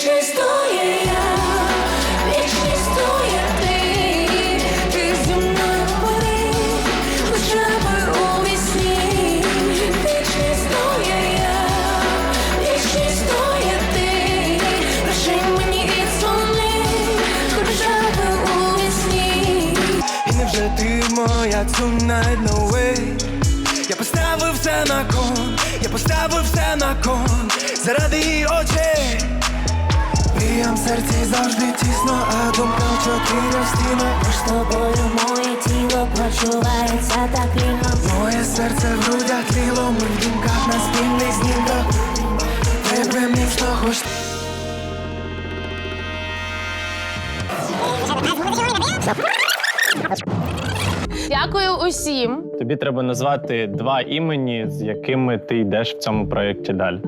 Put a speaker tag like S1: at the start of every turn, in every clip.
S1: Вічність стоє я, вічність стоє ти, ти зі мною говори, хоча б у вісні. Вічність стоє я, вічність стоє ти, Прощай мені і дзвони, хоча у вісні.
S2: І невже ти моя tonight, no Я поставив все на кон, я поставив все на кон Заради очей Мріям серці завжди тісно, а думка в чотирьох стінах
S1: Між тобою моє тіло почувається так вільно.
S2: Моє серце в грудях тліло, ми в думках на спільних знімках Тебе міцно хоч
S3: Дякую усім.
S4: Тобі треба назвати два імені, з якими ти йдеш в цьому проєкті далі.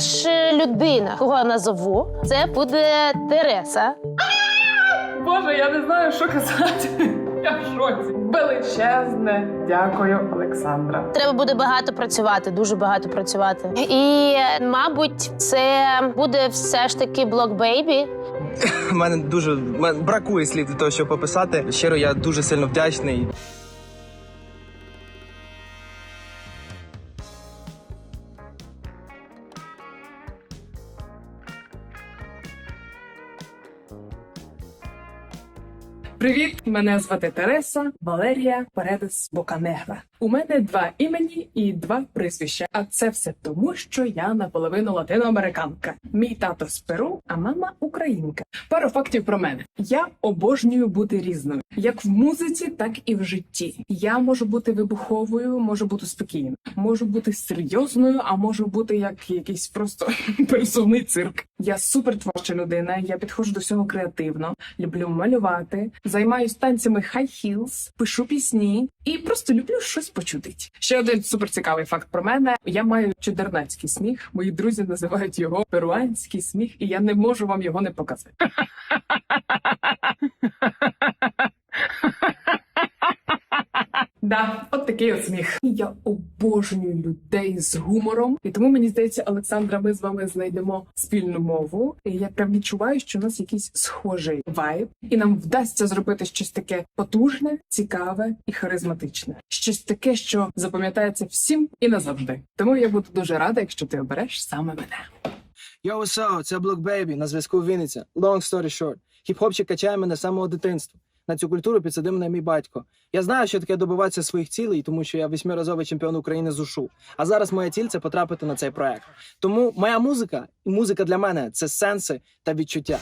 S3: Перша людина, кого я назову, це буде Тереса.
S5: Боже, я не знаю, що казати. Я в шоці. Величезне дякую, Олександра.
S3: Треба буде багато працювати, дуже багато працювати. І, мабуть, це буде все ж таки блок бейбі.
S6: У мене дуже мене бракує слів для того, щоб описати. Щиро, я дуже сильно вдячний.
S5: Привіт, мене звати Тереса Валерія Передес Боканегра. У мене два імені і два прізвища. А це все тому, що я наполовину латиноамериканка. Мій тато з Перу, а мама українка. Пару фактів про мене. Я обожнюю бути різною, як в музиці, так і в житті. Я можу бути вибуховою, можу бути спокійною, можу бути серйозною, а можу бути як якийсь просто пересувний цирк. Я супертворча людина. Я підходжу до всього креативно, люблю малювати, займаюсь танцями heels, пишу пісні і просто люблю щось почудить. Ще один суперцікавий факт про мене: я маю чудернацький сміх. Мої друзі називають його перуанський сміх, і я не можу вам його не показати. Да, от такий от сміх. Я обожнюю людей з гумором, і тому мені здається, Олександра, ми з вами знайдемо спільну мову. І я прям відчуваю, що у нас якийсь схожий вайб, і нам вдасться зробити щось таке потужне, цікаве і харизматичне. Щось таке, що запам'ятається всім і назавжди. Тому я буду дуже рада, якщо ти обереш саме мене.
S6: Йоу, so, це Block Baby, на зв'язку Вінниця. Long story short. Хіп-хопчик качає мене самого дитинства. На цю культуру підсадив мій батько. Я знаю, що таке добиватися своїх цілей, тому що я восьмиразовий чемпіон України з ушу. А зараз моя ціль це потрапити на цей проект. Тому моя музика і музика для мене це сенси та відчуття.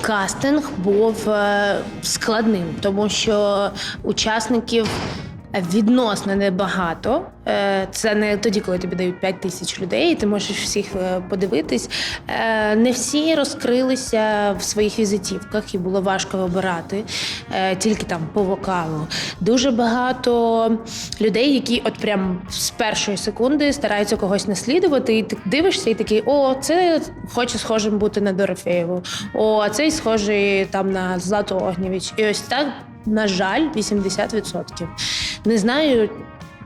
S3: Кастинг був е, складним, тому що учасників відносно небагато. Е, Це не тоді, коли тобі дають 5 тисяч людей, і ти можеш всіх е, подивитись. Е, Не всі розкрилися в своїх візитівках, і було важко вибирати тільки там по вокалу. Дуже багато людей, які от прям з першої секунди стараються когось наслідувати, і ти дивишся, і такий, о, це хоче схожим бути на Дорофеєву, о, а цей схожий там на Злату Огнєвіч. І ось так, на жаль, 80%. Не знаю.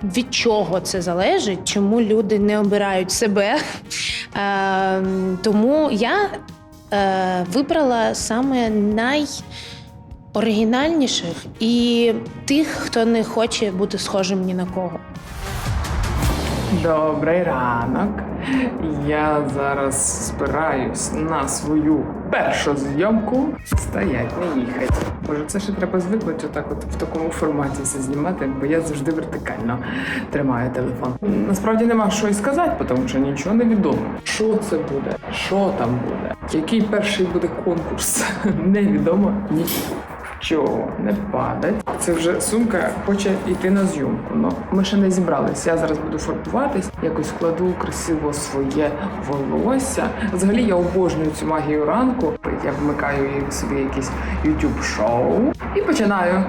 S3: Від чого це залежить, чому люди не обирають себе. Е, тому я е, вибрала саме найоригінальніших і тих, хто не хоче бути схожим ні на кого.
S5: Добрий ранок. Я зараз збираюсь на свою першу зйомку. Стоять, не їхать. Може, це ще треба звикнути отак от в такому форматі все знімати, бо я завжди вертикально тримаю телефон. Насправді нема що й сказати, тому що нічого не відомо. Що це буде? Що там буде? Який перший буде конкурс? Невідомо нічого. Чого не падать. Це вже сумка хоче йти на зйомку. Ну ми ще не зібралися. Я зараз буду фарбуватись, якось вкладу красиво своє волосся. Взагалі я обожнюю цю магію ранку. Я вмикаю собі якісь youtube шоу і починаю.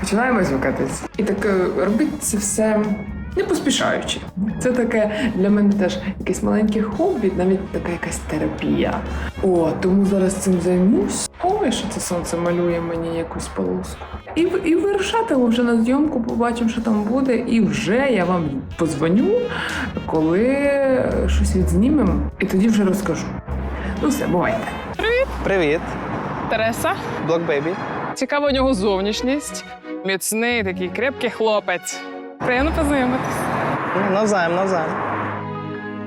S5: Починаємо звикатись. І так е, робить це все не поспішаючи. Це таке для мене теж якесь маленьке хобі, навіть така якась терапія. О, тому зараз цим займусь. Ой, що це сонце малює мені якусь полоску. І, і вирушатиму вже на зйомку, побачимо, що там буде, і вже я вам позвоню, коли щось відзнімемо, і тоді вже розкажу. Ну все, бувайте.
S7: Привіт,
S5: Тереса.
S7: Блок Бейбі.
S5: Цікава у нього зовнішність. Міцний такий крепкий хлопець. Приємно познайомитись.
S7: Ну, Навзаєм, навзаєм.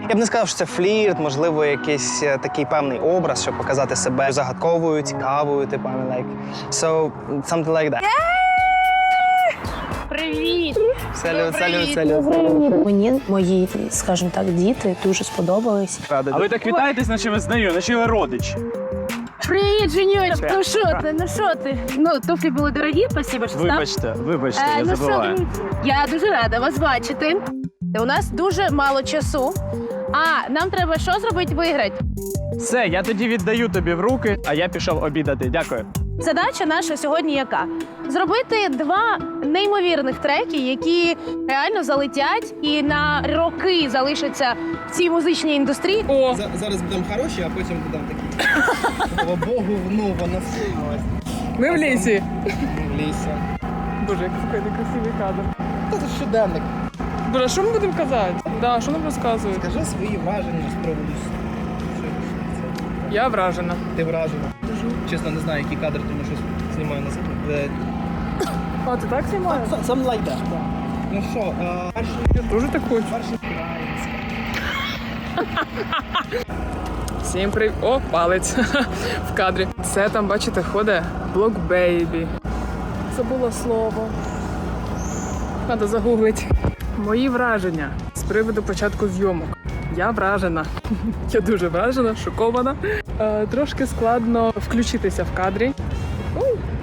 S7: Я б не сказав, що це флірт, можливо, якийсь е, такий певний образ, щоб показати себе загадковою, цікавою, типу, I mean, like. So, something like that.
S3: Привіт!
S7: Салют, салют, салют, салют.
S3: Мені мої, скажімо так, діти дуже сподобались.
S7: Радий.
S8: А ви так вітаєтесь, наче ви знайомі, наче ви родичі.
S3: Привіт, Женючка! Ну що ти? Ну що ти? Ну, туфлі були дорогі, спасибо, що став.
S8: Вибачте, вибачте,
S3: Е,
S8: я
S3: ну
S8: забуваю.
S3: дивіться, я дуже рада вас бачити. У нас дуже мало часу. А нам треба що зробити? Виграти.
S8: Все, я тоді віддаю тобі в руки, а я пішов обідати. Дякую.
S3: Задача наша сьогодні яка? Зробити два неймовірних треки, які реально залетять і на роки залишаться в цій музичній індустрії.
S5: О,
S7: Зараз будемо хороші, а потім будемо такі. Слава Богу, ну, вона силась
S5: ми в лісі.
S7: в лісі.
S5: Боже, який такий красивий кадр.
S7: Та це щоденник.
S5: Боже, що ми будемо казати? Да, що нам розказують?
S7: Скажи свої враження з приводу.
S5: Я вражена.
S7: Ти вражена. Чесно, не знаю, який кадр, тому що знімаю на себе.
S5: А ти так знімаєш?
S7: Сам лайк, так. Ну що, е, перший
S5: Я дуже так хочу.
S7: перший
S5: Всім привіт. О, палець в кадрі. Це там, бачите, ходить блок бейбі. Забула слово. Треба загуглити. Мої враження з приводу початку зйомок. Я вражена. Я дуже вражена, шокована. Е, трошки складно включитися в кадрі. У,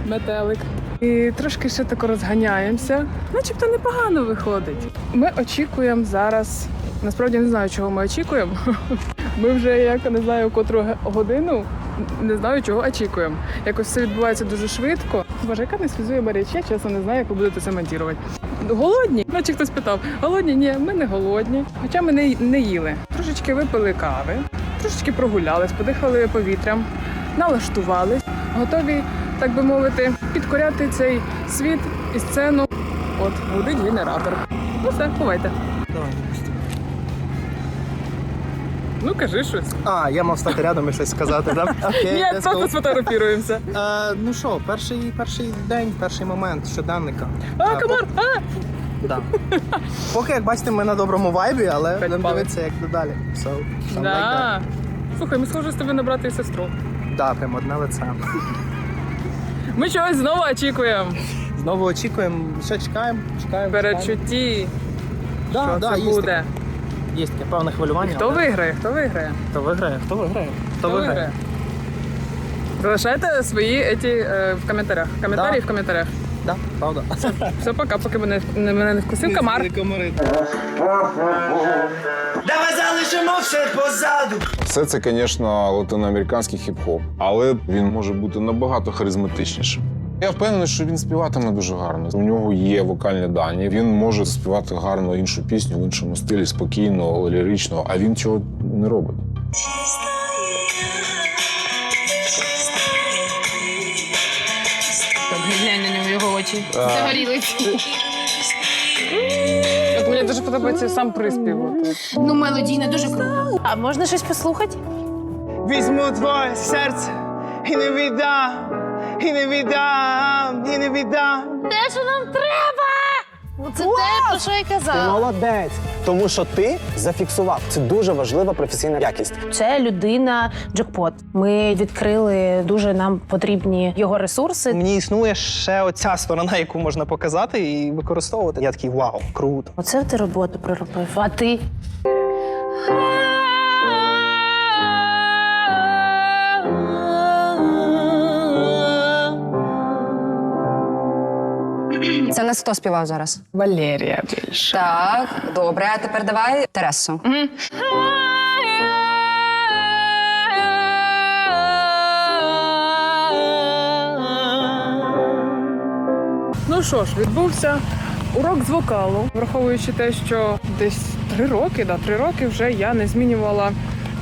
S5: метелик. І трошки ще тако розганяємося. Начебто непогано виходить. Ми очікуємо зараз. Насправді не знаю, чого ми очікуємо. Ми вже як не знаю котру годину. Не знаю, чого очікуємо. Якось все відбувається дуже швидко. Боже, яка несвізуєма річ, я чесно не знаю, як ви будете це монтувати. Голодні? Наче хтось питав. Голодні? Ні, ми не голодні. Хоча ми не, не їли. Трошечки випили кави, трошечки прогулялись, подихали повітрям, налаштувались, готові, так би мовити, підкоряти цей світ і сцену. От, гудить генератор. Ну все, ховайте.
S7: Давай.
S5: Ну кажи щось.
S7: А, я мав стати рядом і щось сказати, так? Окей,
S5: Ні,
S7: let's
S5: просто сфотографіруємося.
S7: Е, ну що, перший, перший день, перший момент щоденника.
S5: А,
S7: Е,
S5: комар! А!
S7: по- Да. Поки, як бачите, ми на доброму вайбі, але
S5: П'ять
S7: будемо
S5: балів.
S7: дивитися, як додалі. So, something like that.
S5: Да. Слухай, ми схожі з тобою на брата і сестру.
S7: Да, прям одне лице.
S5: Ми чогось знову очікуємо.
S7: Знову очікуємо, ще чекаємо, чекаємо.
S5: Передчутті.
S7: Да,
S5: що
S7: да,
S5: це
S7: є
S5: буде.
S7: таке. Є таке певне хвилювання.
S5: Хто
S7: але
S5: виграє? Хто виграє?
S7: Хто виграє? Хто виграє? Хто виграє?
S5: Залишайте свої еті, е, в коментарях. Коментарі
S7: Да.
S5: в коментарях.
S7: Да, правда.
S5: Все, пока, поки мене, не- мене не вкусив комар.
S2: Давай залишимо все позаду.
S9: Все це, звісно, латиноамериканський хіп-хоп, але він може бути набагато харизматичнішим. Я впевнений, що він співатиме дуже гарно. У нього є вокальні дані. Він може співати гарно іншу пісню в іншому стилі, спокійно, лірично, а він цього не робить.
S5: Глянь на нього його очі. Загоріли. От мені дуже подобається сам приспів. от.
S3: Ну, мелодійно дуже круто. А можна щось послухати?
S7: Візьму твоє серце і не віддам, і не віддам, і не віддам.
S3: Те, що нам треба! Це те, про що я казала.
S10: Молодець, тому що ти зафіксував. Це дуже важлива професійна якість.
S3: Це людина джекпот. Ми відкрили дуже нам потрібні його ресурси.
S7: Мені існує ще оця сторона, яку можна показати і використовувати. Я такий вау, круто.
S3: Оце ти роботу проробив. А ти?
S11: Це нас хто співав зараз?
S5: Валерія більше.
S11: Так, добре. А тепер давай Тересу.
S5: Ну що ж, відбувся урок з вокалу, враховуючи те, що десь три роки, да, три роки вже я не змінювала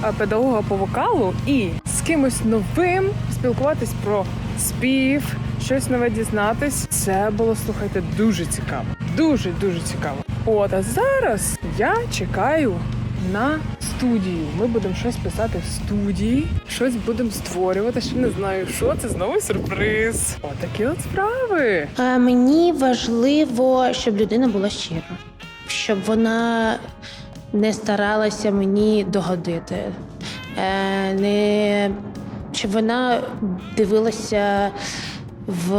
S5: е, педагога по вокалу і з кимось новим спілкуватись про спів, щось нове дізнатись. Це було, слухайте, дуже цікаво. Дуже дуже цікаво. От а зараз я чекаю на студію. Ми будемо щось писати в студії, щось будемо створювати. Ще не знаю, що це знову сюрприз. Отакі от справи.
S3: Е, Мені важливо, щоб людина була щира, щоб вона не старалася мені догодити, е, не, щоб вона дивилася в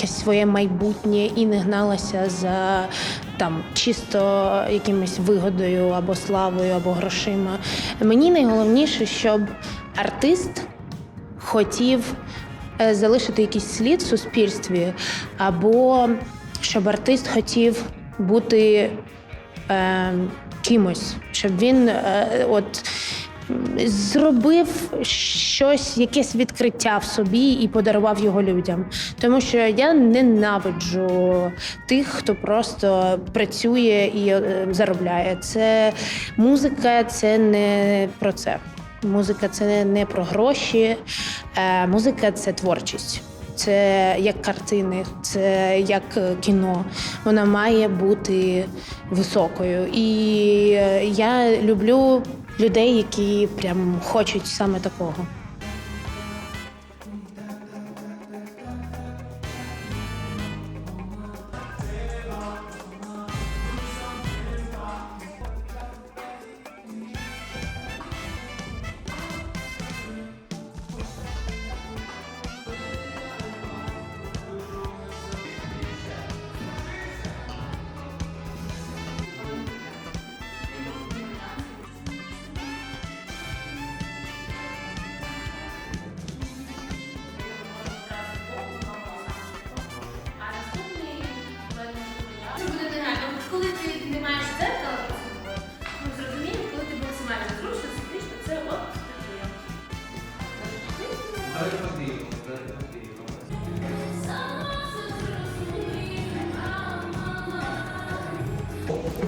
S3: якесь своє майбутнє і не гналася за там чисто якимось вигодою або славою, або грошима. Мені найголовніше, щоб артист хотів е, залишити якийсь слід в суспільстві, або щоб артист хотів бути е, кимось, щоб він е, от. Зробив щось, якесь відкриття в собі і подарував його людям. Тому що я ненавиджу тих, хто просто працює і е, заробляє. Це музика, це не про це. Музика це не про гроші, е, музика це творчість. Це як картини, це як кіно. Вона має бути високою. І е, я люблю людей, які прям хочуть саме такого.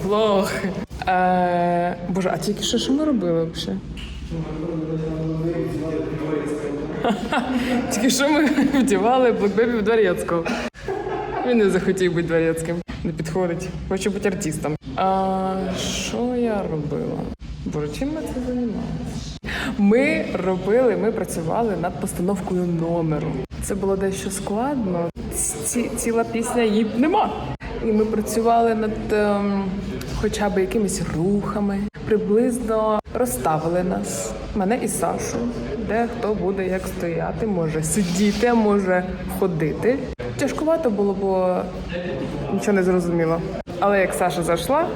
S5: Влог. Е, боже, а тільки що, що ми робили взагалі? Тільки що ми вдівали Блекбебі в Дворецького. Він не захотів бути дворецьким. Не підходить. Хоче бути артистом. А що я робила? Боже, чим ми це займалися? Ми робили, ми працювали над постановкою номеру. Це було дещо складно. Ці, ціла пісня її нема. І ми працювали над ем, хоча б якимись рухами. Приблизно розставили нас, мене і Сашу, де хто буде як стояти, може сидіти, може ходити. Тяжкувато було, бо нічого не зрозуміло. Але як Саша зайшла,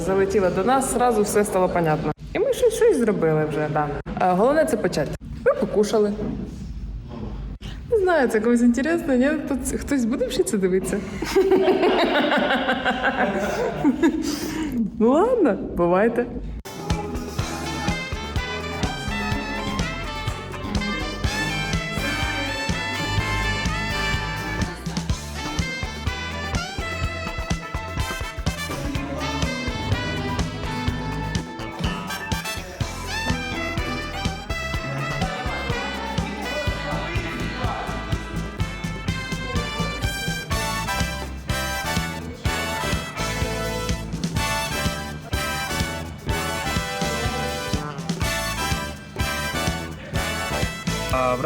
S5: залетіла до нас, зразу все стало понятно. І ми щось, щось зробили вже, да. Головне це почати. Ми покушали. Не знаю, це комусь інтересно, ні? Тут хтось буде ще це дивитися? ну ладно, бувайте.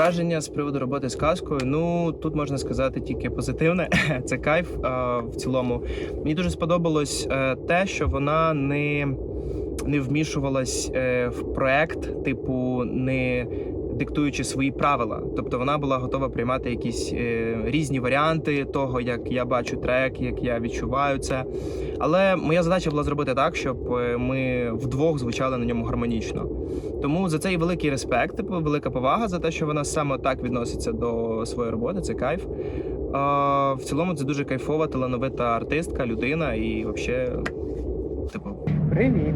S6: Враження з приводу роботи з казкою, ну тут можна сказати тільки позитивне. Це кайф а, в цілому. Мені дуже сподобалось е, те, що вона не, не вмішувалась е, в проект, типу, не диктуючи свої правила. Тобто вона була готова приймати якісь е, різні варіанти того, як я бачу трек, як я відчуваю це. Але моя задача була зробити так, щоб е, ми вдвох звучали на ньому гармонічно. Тому за це і великий респект, типу, велика повага за те, що вона саме так відноситься до своєї роботи. Це кайф. А, в цілому це дуже кайфова, талановита артистка, людина і взагалі, типу,
S5: Привіт.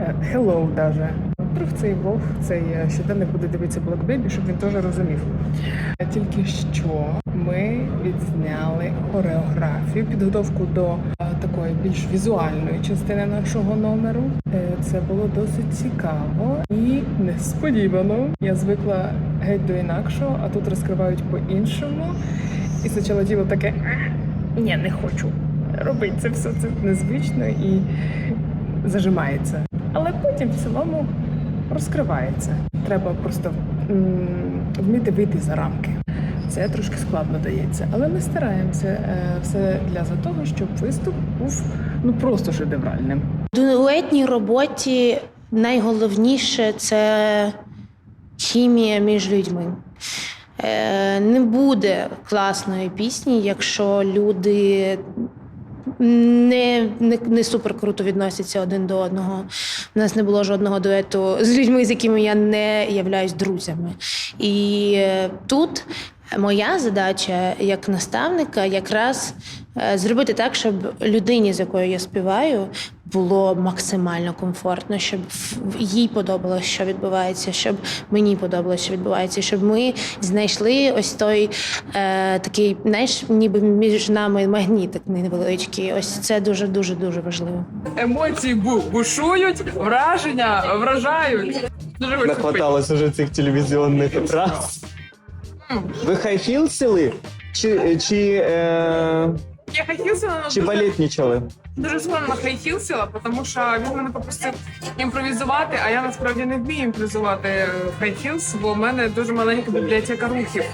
S5: Е, Hello даже. Вдруг цей влог, цей щоденник буде дивитися Black Baby, щоб він теж розумів. Тільки що ми відзняли хореографію, підготовку до е, такої більш візуальної частини нашого номеру. Е, Це було досить цікаво і несподівано. Я звикла геть до інакшого, а тут розкривають по-іншому. І спочатку тіло таке ні, не хочу робити це все. Це незвично і зажимається. Але потім в цілому розкривається. Треба просто вміти вийти за рамки. Це трошки складно дається, але ми стараємося е, все для за того, щоб виступ був ну просто шедевральним.
S3: В дуетній роботі найголовніше це хімія між людьми. Е, Не буде класної пісні, якщо люди не, не, не супер круто відносяться один до одного. У нас не було жодного дуету з людьми, з якими я не являюсь друзями. І е, тут моя задача як наставника якраз зробити так, щоб людині, з якою я співаю, було максимально комфортно, щоб в- їй подобалося, що відбувається, щоб мені подобалося, що відбувається, щоб ми знайшли ось той е, такий, знаєш, ніби між нами магнітик невеличкий. Ось це дуже дуже дуже важливо.
S5: Емоції бу бушують, враження вражають. Дуже
S10: Нахваталось уже цих телевізійних фраз. Ви хайфілсили? Чи, чи, е,
S5: Я хайхілсила,
S10: чи балетнічали?
S5: дуже скромно хайхілсила, тому що він мене попросив імпровізувати, а я насправді не вмію імпровізувати хайхілс, бо в мене дуже маленька бібліотека рухів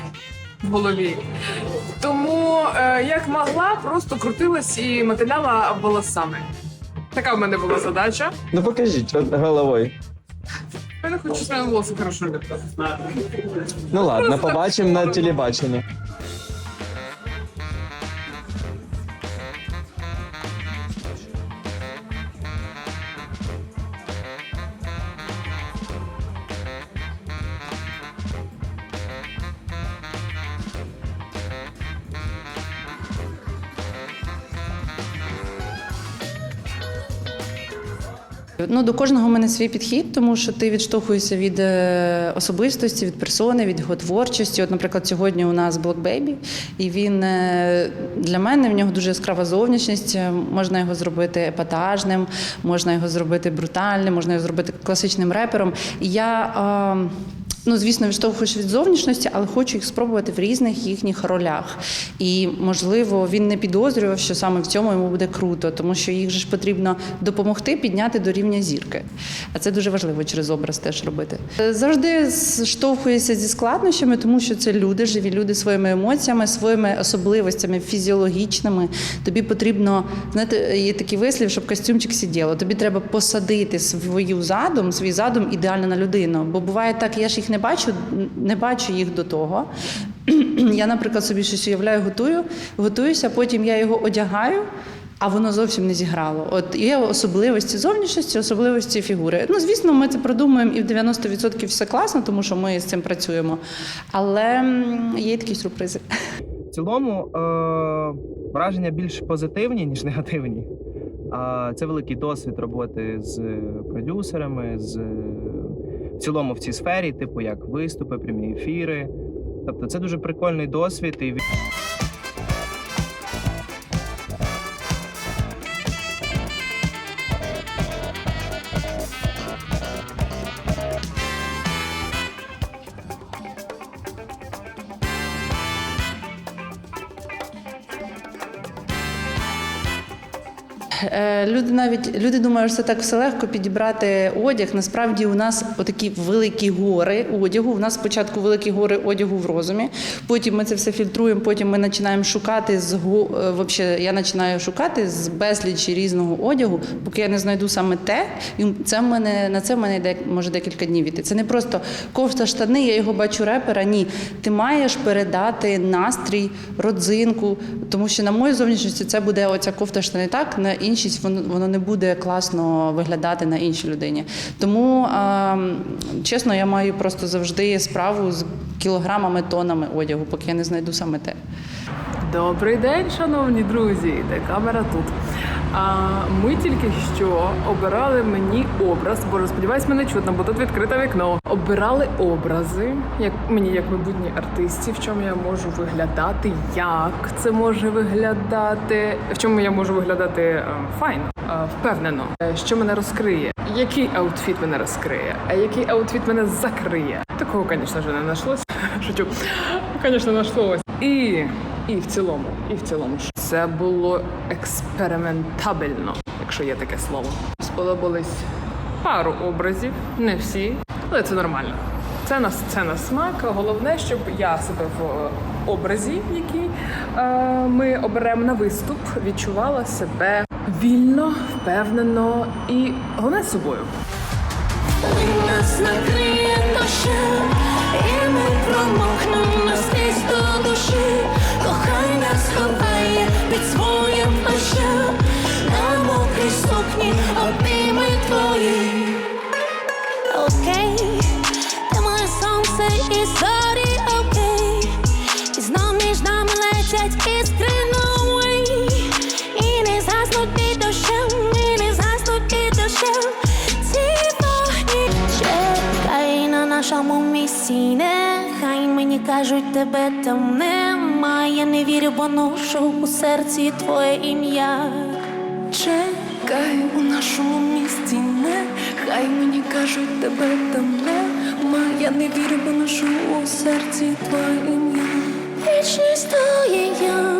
S5: в голові. Тому е, як могла, просто крутилась і мотиляла волосами. Така в мене була задача.
S10: Ну покажіть от головою.
S5: Я не хочу свої волоси хорошо ліпити.
S10: Ну ладно, побачимо на телебаченні.
S12: Ну, до кожного в мене свій підхід, тому що ти відштовхуєшся від е, особистості, від персони, від його творчості. От, наприклад, сьогодні у нас Baby, і він е, для мене в нього дуже яскрава зовнішність. Е, Можна його зробити епатажним, можна його зробити брутальним, можна його зробити класичним репером. І я. е, Ну, звісно, відштовхуєш від зовнішності, але хочу їх спробувати в різних їхніх ролях. І, можливо, він не підозрював, що саме в цьому йому буде круто, тому що їх же ж потрібно допомогти підняти до рівня зірки. А це дуже важливо через образ теж робити. Е, Завжди зштовхуєшся зі складнощами, тому що це люди, живі люди своїми емоціями, своїми особливостями фізіологічними. Тобі потрібно, знаєте, є такий вислів, щоб костюмчик сиділо. Тобі треба посадити свою задум, свій задум ідеально на людину. Бо буває так, я ж їх не бачу, не бачу їх до того. Я, наприклад, собі щось уявляю, готую, готуюся, потім я його одягаю. А воно зовсім не зіграло. От є особливості зовнішності, особливості фігури. Ну, звісно, ми це продумуємо, і в 90% все класно, тому що ми з цим працюємо. Але є такі сюрпризи.
S6: В цілому е- враження більш позитивні, ніж негативні. А це великий досвід роботи з продюсерами, з цілому в цій сфері, типу як виступи, прямі ефіри. Тобто це дуже прикольний досвід і
S12: Люди навіть люди думають, що це так все легко підібрати одяг. Насправді у нас отакі великі гори одягу. У нас спочатку великі гори одягу в розумі. Потім ми це все фільтруємо. Потім ми починаємо шукати з е, вообще, Я починаю шукати з безлічі різного одягу, поки я не знайду саме те. І це в мене на це в мене йде може декілька днів іти. Це не просто кофта штани. Я його бачу репера. Ні, ти маєш передати настрій, родзинку, тому що на моїй зовнішності це буде оця кофта штани так, на іншість воно, воно не буде класно виглядати на іншій людині. Тому, а, чесно, я маю просто завжди справу з кілограмами, тонами одягу, поки я не знайду саме те.
S5: Добрий день, шановні друзі! Де камера тут? А, ми тільки що обирали мені образ, боже, сподіваюсь, мене чутно, бо тут відкрите вікно. Обирали образи, як мені, як майбутній артисті, в чому я можу виглядати, як це може виглядати, в чому я можу виглядати е, файно, впевнено, Е, що мене розкриє, який аутфіт мене розкриє, а який аутфіт мене закриє. Такого, звісно ж, не знайшлося. Шучу. Звісно, знайшлось. І і в цілому, і в цілому, це було експериментабельно, якщо є таке слово. сподобались пару образів, не всі, але це нормально. Це на це на смак. Головне, щоб я себе в е, образі, який ми оберемо на виступ, відчувала себе вільно, впевнено і головне собою.
S1: Нас накриє дощем, і ми промокнем наскрізь до душі. Кохай нас ховає під своїм плащем, на мокрій сукні обійми твої. Нашому місці, нехай мені кажуть, тебе там немає. Я не вірю, бо ношу у серці твоє ім'я. Чекай у нашому місті, нехай мені кажуть, тебе там нема. Я не вірю, бо ношу у серці твоє ім'я. Вічність твоє я,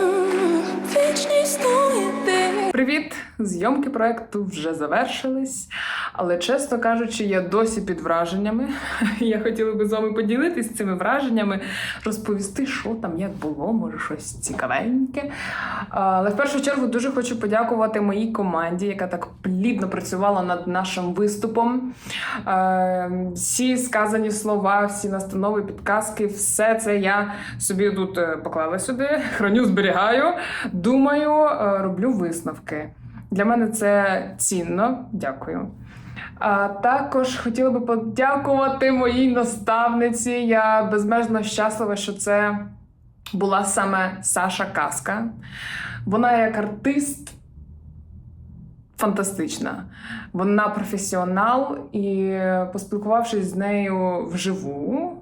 S1: вічність твоє ти.
S5: Привіт! Зйомки проекту вже завершились, але чесно кажучи, я досі під враженнями. Я хотіла би з вами поділитись цими враженнями, розповісти, що там як було, може щось цікавеньке. Але в першу чергу дуже хочу подякувати моїй команді, яка так плідно працювала над нашим виступом. Е, Всі сказані слова, всі настанови, підказки, все це я собі тут е, поклала сюди, храню, зберігаю, думаю, е, роблю висновки. Для мене це цінно. Дякую. А також хотіла би подякувати моїй наставниці. Я безмежно щаслива, що це була саме Саша Каска. Вона як артист фантастична. Вона професіонал, і поспілкувавшись з нею вживу.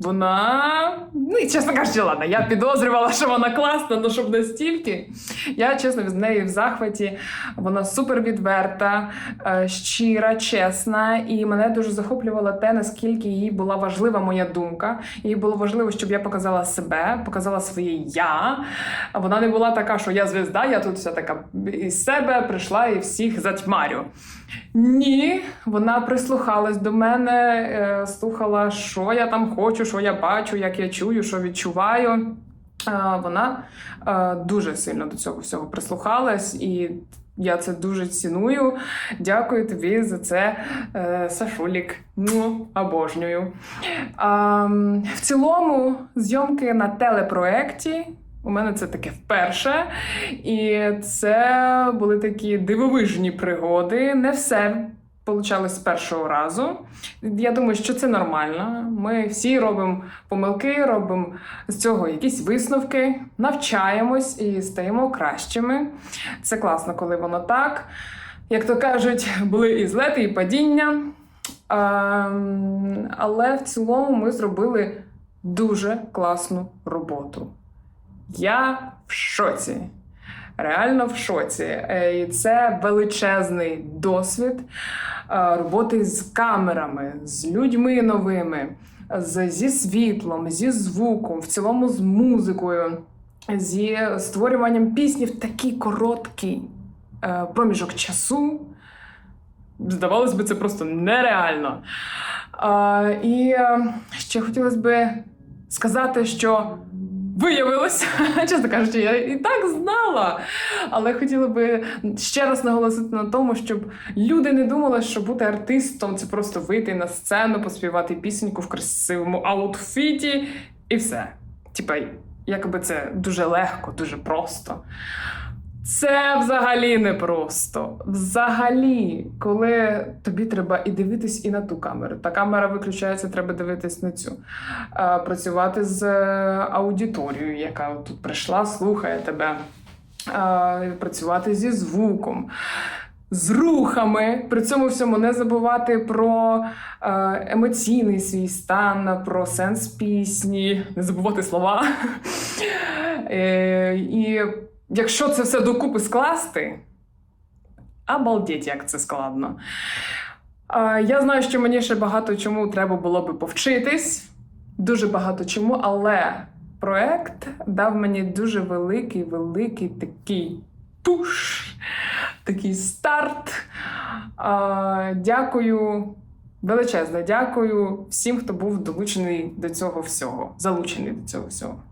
S5: Вона, ну чесно кажучи, ладно, я підозрювала, що вона класна, але щоб настільки. Я чесно з нею в захваті. Вона супер відверта, е, щира, чесна, і мене дуже захоплювало те, наскільки їй була важлива моя думка. Їй було важливо, щоб я показала себе, показала своє я. Вона не була така, що я звезда, я тут вся така із себе прийшла і всіх затьмарю. Ні, вона прислухалась до мене, е, слухала, що я там хочу, що я бачу, як я чую, що відчуваю. Е, Вона е, дуже сильно до цього всього прислухалась, і я це дуже ціную. Дякую тобі за це, е, Сашулік. Ну, обожнюю. В цілому, зйомки на телепроекті. У мене це таке вперше. І це були такі дивовижні пригоди. Не все получалось з першого разу. Я думаю, що це нормально. Ми всі робимо помилки, робимо з цього якісь висновки, навчаємось і стаємо кращими. Це класно, коли воно так. Як то кажуть, були і злети, і падіння. Ем, Але в цілому ми зробили дуже класну роботу. Я в шоці. Реально в шоці. Е, І це величезний досвід е, роботи з камерами, з людьми новими, зі світлом, зі звуком, в цілому з музикою, зі створюванням пісні в такий короткий е, проміжок часу. Здавалось би, це просто нереально. І ще хотілося би сказати, що виявилось, чесно кажучи, я і так знала. Але хотіла би ще раз наголосити на тому, щоб люди не думали, що бути артистом це просто вийти на сцену, поспівати пісеньку в красивому аутфіті і все. Типа, якби це дуже легко, дуже просто. Це взагалі не просто. Взагалі, коли тобі треба і дивитись і на ту камеру. Та камера виключається, треба дивитись на цю. Працювати з е, аудиторією, яка тут прийшла, слухає тебе. Працювати зі звуком. З рухами, при цьому всьому не забувати про е, емоційний свій стан, про сенс пісні, не забувати слова. Е, і якщо це все докупи скласти, обалдеть, як це складно. Я знаю, що мені ще багато чому треба було би повчитись, дуже багато чому, але проект дав мені дуже великий, великий такий пуш, такий старт. Дякую, величезне дякую всім, хто був долучений до цього всього, залучений до цього всього.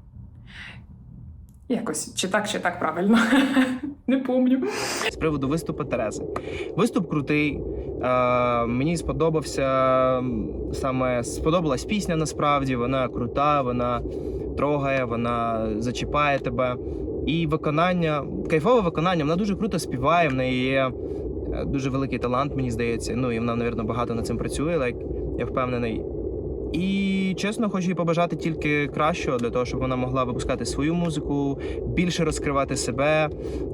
S5: Якось чи так, чи так правильно. Не пам'ятаю.
S6: З приводу виступу Терези. Виступ крутий. Е, мені сподобався саме сподобалась пісня насправді. Вона крута, вона трогає, вона зачіпає тебе. І виконання, кайфове виконання, вона дуже круто співає. В неї є е, дуже великий талант, мені здається. Ну і вона, мабуть, багато над цим працює, like, я впевнений. І чесно, хочу їй побажати тільки кращого для того, щоб вона могла випускати свою музику, більше розкривати себе,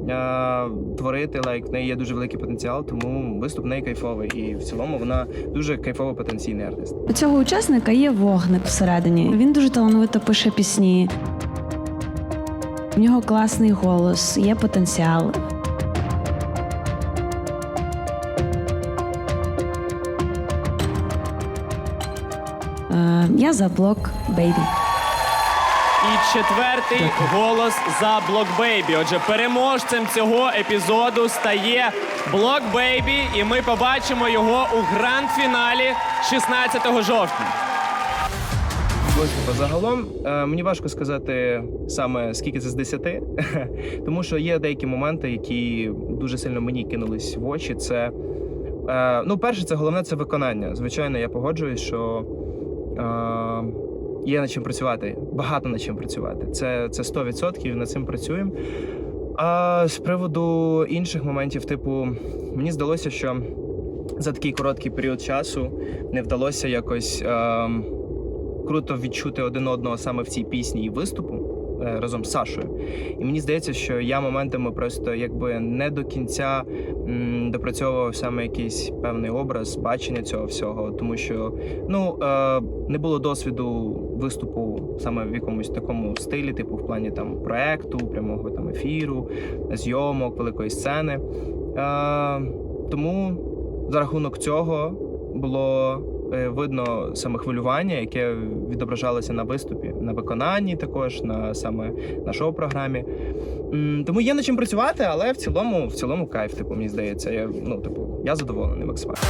S6: е, творити. Лайк в неї є дуже великий потенціал, тому виступ в неї кайфовий. І в цілому вона дуже кайфово потенційний артист.
S13: У цього учасника є вогник всередині. Він дуже талановито пише пісні. В нього класний голос, є потенціал. Я за блок Бейбі.
S8: І четвертий голос за Блок Бейбі. Отже, переможцем цього епізоду стає Блок Бейбі, і ми побачимо його у гранд-фіналі 16 жовтня.
S6: Виступа загалом е, мені важко сказати саме скільки це з 10, тому що є деякі моменти, які дуже сильно мені кинулись в очі. Це е, ну, перше, це головне це виконання. Звичайно, я погоджуюсь, що е, є над чим працювати, багато над чим працювати. Це, це 100%, над цим працюємо. А з приводу інших моментів, типу, мені здалося, що за такий короткий період часу не вдалося якось. Е, круто відчути один одного саме в цій пісні і виступу разом з Сашою. І мені здається, що я моментами просто якби не до кінця м, допрацьовував саме якийсь певний образ, бачення цього всього, тому що ну е, не було досвіду виступу саме в якомусь такому стилі, типу в плані там проекту, прямого там ефіру, зйомок, великої сцени. Е, тому за рахунок цього було е, видно саме хвилювання, яке відображалося на виступі, на виконанні, також на саме на шоу-програмі. Тому є над чим працювати, але в цілому, в цілому кайф, типу, мені здається. Я, ну, типу, я задоволений максимально.